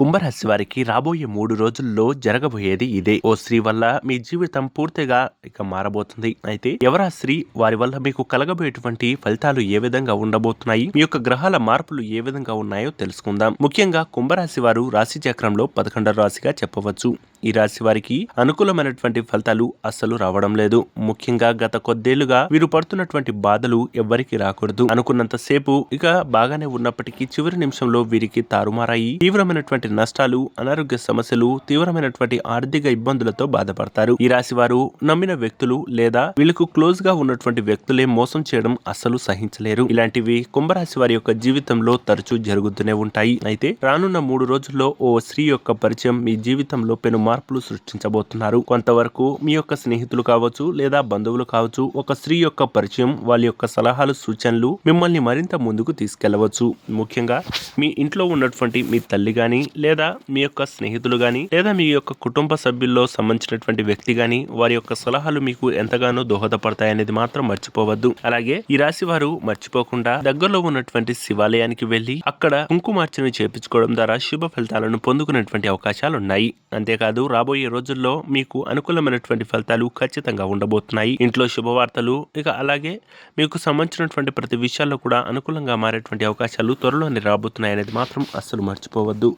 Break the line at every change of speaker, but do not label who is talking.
కుంభరాశి వారికి రాబోయే మూడు రోజుల్లో జరగబోయేది ఇదే. ఓ స్త్రీ వల్ల మీ జీవితం పూర్తిగా ఇక మారబోతుంది. అయితే ఎవరా స్త్రీ? వారి వల్ల మీకు కలగబోయేటువంటి ఫలితాలు ఏ విధంగా ఉండబోతున్నాయి? మీ యొక్క గ్రహాల మార్పులు ఏ విధంగా ఉన్నాయో తెలుసుకుందాం. ముఖ్యంగా కుంభరాశి వారు రాశి చక్రంలో పదకొండవ రాశిగా చెప్పవచ్చు. ఈ రాశి వారికి అనుకూలమైనటువంటి ఫలితాలు అస్సలు రావడం లేదు. ముఖ్యంగా గత కొద్దేళ్ళుగా వీరు పడుతున్నటువంటి బాధలు ఎవ్వరికి రాకూడదు. అనుకున్నంత సేపు ఇక బాగానే ఉన్నప్పటికీ చివరి నిమిషంలో వీరికి తారుమారాయి తీవ్రమైనటువంటి నష్టాలు అనారోగ్య సమస్యలు తీవ్రమైనటువంటి ఆర్థిక ఇబ్బందులతో బాధపడతారు. ఈ రాశి వారు నమ్మిన వ్యక్తులు లేదా వీళ్ళకు క్లోజ్గా ఉన్నటువంటి వ్యక్తులే మోసం చేయడం అస్సలు సహించలేరు. ఇలాంటివి కుంభరాశి వారి యొక్క జీవితంలో తరచూ జరుగుతూనే ఉంటాయి. అయితే రానున్న మూడు రోజుల్లో ఓ స్త్రీ యొక్క పరిచయం మీ జీవితంలో పెను మార్పులు సృష్టించబోతున్నారు. కొంతవరకు మీ యొక్క స్నేహితులు కావచ్చు లేదా బంధువులు కావచ్చు ఒక స్త్రీ యొక్క పరిచయం వాళ్ళ యొక్క సలహాలు సూచనలు మిమ్మల్ని మరింత ముందుకు తీసుకెళ్ళవచ్చు. ముఖ్యంగా మీ ఇంట్లో ఉన్నటువంటి మీ తల్లి గాని లేదా మీ యొక్క స్నేహితులు కానీ లేదా మీ యొక్క కుటుంబ సభ్యుల్లో సంబంధించినటువంటి వ్యక్తి కానీ వారి యొక్క సలహాలు మీకు ఎంతగానో దోహదపడతాయనేది మాత్రం మర్చిపోవద్దు. అలాగే ఈ రాశి వారు మర్చిపోకుండా దగ్గరలో ఉన్నటువంటి శివాలయానికి వెళ్ళి అక్కడ కుంకుమార్చన చేపించుకోవడం ద్వారా శుభ ఫలితాలను పొందుకునేటువంటి అవకాశాలు ఉన్నాయి అంతేకాదు రాబోయే రోజుల్లో మీకు అనుకూలమైనటువంటి ఫలితాలు ఖచ్చితంగా ఉండబోతున్నాయి. ఇంట్లో శుభవార్తలు ఇక అలాగే మీకు సంబంధించినటువంటి ప్రతి విషయాల్లో కూడా అనుకూలంగా మారేటువంటి అవకాశాలు త్వరలోనే రాబోతున్నాయి అనేది మాత్రం అస్సలు మర్చిపోవద్దు.